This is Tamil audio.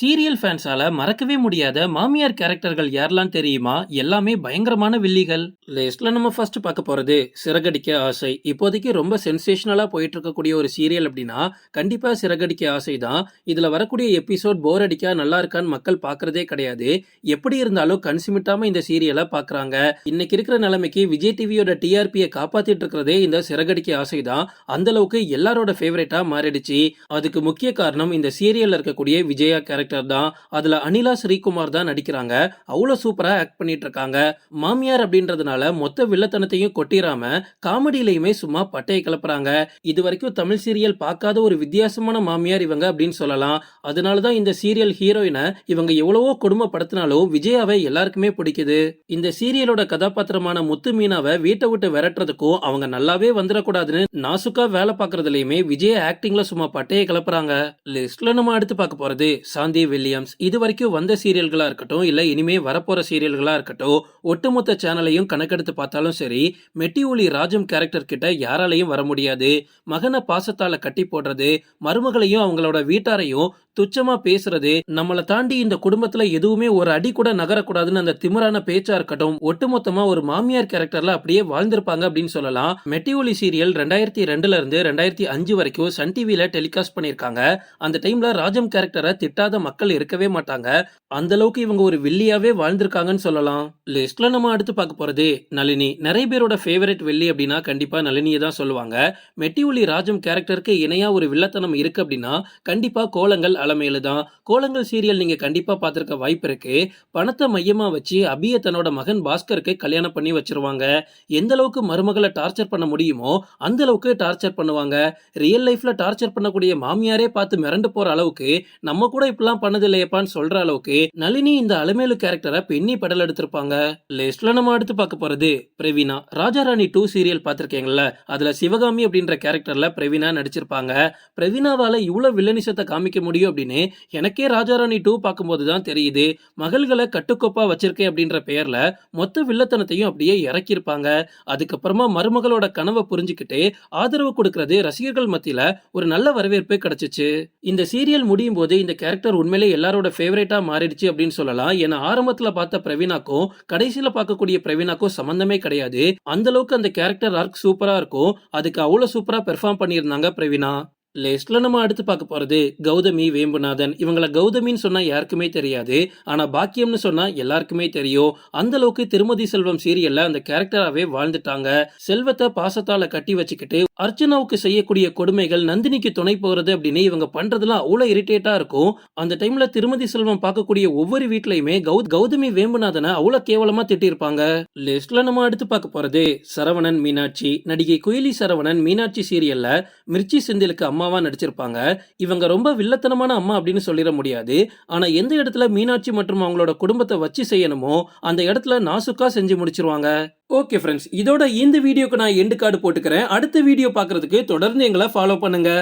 சீரியல் ஃபேன்ஸால மறக்கவே முடியாத மாமியார் கேரக்டர்கள் யாரெல்லாம் தெரியுமா? எல்லாமே பயங்கரமான வில்லிகள். லிஸ்ட்ல நம்ம ஃபர்ஸ்ட் பார்க்க போறது சிறகடிக்க ஆசை. இப்போதைக்கு ரொம்ப சென்சேஷனலா போயிட்டு இருக்கக்கூடிய ஒரு சீரியல் அப்படின்னா கண்டிப்பா சிறகடிக்க ஆசை தான். இதுல வரக்கூடிய எபிசோட் போர் அடிக்கா நல்லா இருக்கான்னு மக்கள் பாக்குறதே கிடையாது. எப்படி இருந்தாலும் கன்சிமிட்டாம இந்த சீரியலை பாக்குறாங்க இன்னைக்கு இருக்கிற நிலைமைக்கு விஜய் டிவியோட டிஆர்பியை காப்பாத்திட்டு இருக்கிறதே இந்த சிறகடிக்க ஆசை தான். அந்த அளவுக்கு எல்லாரோட ஃபேவரேட்டா மாறிடுச்சு. அதுக்கு முக்கிய காரணம் இந்த சீரியல்ல இருக்கக்கூடிய விஜயா கேரக்டர் தான். அதில் அனிலா ஸ்ரீகுமார் தான் நடிக்கிறாங்க. அவ்வளவு சூப்பராக ஆக்ட் பண்ணிட்டு இருக்காங்க. மாமியார் அப்படின்றதுனால மொத்த வில்லத்தனத்தையும் கொட்டிடாம காமெடியிலையுமே சும்மா பட்டையை கிளப்புறாங்க. இது வரைக்கும் தமிழ் சீரியல் பார்க்காத ஒரு வித்தியாசமான மாமியார் இவங்க அப்படின்னு சொல்லலாம். அதனாலதான் இந்த சீரியல் ஹீரோயினை இவங்க எவ்வளவோ கொடுமைப்படுத்தினாலும் விஜயாவை எல்லாருக்குமே பிடிக்குது. இந்த சீரியலோட கதாபாத்திரமான முத்து மீனாவை வீட்டை விட்டு விரட்டுறதுக்கும் அவங்க நல்லாவே வந்துடக்கூடாதுன்னு நாசுக்கா வேலை பார்க்கறதுலயுமே விஜய் ஆக்டிங்ல சும்மா பட்டையை கிளப்புறாங்க. லிஸ்ட்ல நம்ம அடுத்து பார்க்க போறது சாந்தி வில்லியம்ஸ். இது வரைக்கும் வந்த சீரியல்களாக இருக்கட்டும் இல்லை இனிமே வரப்போகிற சீரியல்களாக இருக்கட்டும் ஒட்டுமொத்த சேனலையும் கணக்கெடுத்து பார்த்தாலும் சரி மெட்டி ஒலி ராஜம் கேரக்டர் கிட்ட யாராலையும் வர முடியாது. மகனை பாசத்தால கட்டி போடுறது மருமகளையும் அவங்களோட வீட்டாரையும் துச்சமா பேசுறது நம்மளை தாண்டி இந்த குடும்பத்துல எதுவுமே ஒரு அடி கூட நகரக்கூடாதுன்னு அந்த திமிரான பேச்சா இருக்கட்டும் ஒட்டுமொத்தமா ஒரு மாமியார் கேரக்டர்ல அப்படியே வாழ்ந்திருப்பாங்க அப்படின்னு சொல்லலாம். மெட்டி ஒலி சீரியல் ரெண்டாயிரத்தி ரெண்டுல இருந்து ரெண்டாயிரத்தி அஞ்சு வரைக்கும் சன் டிவியில டெலிகாஸ்ட் பண்ணியிருக்காங்க. அந்த டைம்ல ராஜம் கேரக்டரை திட்டாத மக்கள் இருக்கவே மாட்டாங்க. அந்த அளவுக்கு இவங்க ஒரு வில்லியாவே வாழ்ந்திருக்காங்கன்னு சொல்லலாம். லிஸ்ட்ல நம்ம அடுத்து பார்க்க போறது நளினி. நிறைய பேரோட ஃபேவரட் வெள்ளி அப்படின்னா கண்டிப்பா நளினியை தான் சொல்லுவாங்க. மெட்டி ராஜம் கேரக்டருக்கு இணையா ஒரு வில்லத்தனம் இருக்கு அப்படின்னா கண்டிப்பா கோலங்கள் அலமையில தான். கோலங்கள் சீரியல் நீங்க கண்டிப்பா பார்த்திருக்க வாய்ப்பு இருக்கு. பணத்தை மையமா வச்சு அபிய தன்னோட மகன் பாஸ்கருக்கு கல்யாணம் பண்ணி வச்சிருவாங்க. எந்த அளவுக்கு மருமகளை டார்ச்சர் பண்ண முடியுமோ அந்த அளவுக்கு டார்ச்சர் பண்ணுவாங்க. ரியல் லைஃப்ல டார்ச்சர் பண்ணக்கூடிய மாமியாரே பார்த்து மிரண்டு போற அளவுக்கு நம்ம கூட இப்படிலாம் பண்ணது இல்லையப்பான்னு சொல்ற அளவுக்கு நளினி இந்த அலமேலு கேரக்டரை பெண்ணி படல் எடுத்திருப்பாங்க. லிஸ்ட்ல நம்ம அடுத்து பார்க்க போறது பிரவீனா. ராஜாராணி டூ சீரியல் பார்த்திருக்கீங்கல்ல அதுல சிவகாமி அப்படின்ற கேரக்டர்ல பிரவீனா நடிச்சிருப்பாங்க. பிரவீனாவால இவ்வளவு வில்லனிசத்தை காமிக்க முடியும் அப்படின்னு எனக்கே ராஜாராணி டூ பார்க்கும்போது தான் தெரியுது. மகள்களை கட்டுக்கோப்பா வச்சிருக்கேன் அப்படின்ற பெயர்ல மொத்த வில்லத்தனத்தையும் அப்படியே இறக்கியிருப்பாங்க. அதுக்கப்புறமா மருமகளோட கனவை புரிஞ்சுக்கிட்டு ஆதரவு கொடுக்கறது ரசிகர்கள் மத்தியில ஒரு நல்ல வரவேற்பு கிடைச்சிச்சு. இந்த சீரியல் முடியும் போது இந்த கேரக்டர் உண்மையிலே எல்லாரோட ஃபேவரேட்டாக மாறிடுச்சு அப்படின்னு சொல்லலாம். ஏன்னா ஆரம்பத்துல பார்த்த பிரவீனாக்கும் கடைசியில பார்க்கக்கூடிய பிரவீனாக்கும் சம்மந்தமே கிடையாது. அந்த அளவுக்கு அந்த கேரக்டர் ஆர்க் சூப்பரா இருக்கும். அதுக்கு அவ்வளவு சூப்பரா பெர்ஃபார்ம் பண்ணியிருந்தாங்க பிரவீனா. லிஸ்ட்ல நம்ம அடுத்து பார்க்க போறது கௌதமி வேம்புநாதன். இவங்கள கௌதமின்னு சொன்னா யாருக்குமே தெரியாது. ஆனா பாக்கியம்னு சொன்னா எல்லாருக்குமே தெரியும். அந்த அளவுக்கு திருமதி செல்வம் சீரியல்ல அந்த கேரக்டராகவே வாழ்ந்துட்டாங்க. செல்வத்தை பாசத்தால கட்டி வச்சுக்கிட்டு அர்ச்சனாவுக்கு செய்யக்கூடிய கொடுமைகள் நந்தினிக்கு துணை போகிறது அப்படின்னு இவங்க பண்றதுலாம் அவ்வளவு இரிட்டேட்டா இருக்கும். அந்த டைம்ல திருமதி செல்வம் பார்க்கக்கூடிய ஒவ்வொரு வீட்லயுமே கௌ- கௌதமி வேம்புநாதனை அவ்வளவு கேவலமா திட்டிருப்பாங்க. லிஸ்ட்ல நம்ம அடுத்து பார்க்க போறது சரவணன் மீனாட்சி. நடிகை குயிலி சரவணன் மீனாட்சி சீரியல்ல மிர்ச்சி செந்திலுக்கு அம்மாவா நடிச்சிருப்பாங்க. இவங்க ரொம்ப வில்லத்தனமான அம்மா அப்படின்னு சொல்லிட முடியாது. ஆனா எந்த இடத்துல மீனாட்சி மற்றும் அவங்களோட குடும்பத்தை வச்சு செய்யணுமோ அந்த இடத்துல நாசுக்கா செஞ்சு முடிச்சிருவாங்க. ஓகே ஃப்ரெண்ட்ஸ் இதோட இந்த வீடியோக்கு நான் எண்டு கார்டு போட்டுக்கிறேன். அடுத்த வீடியோ பார்க்கறதுக்கு தொடர்ந்து எங்களை ஃபாலோ பண்ணுங்க.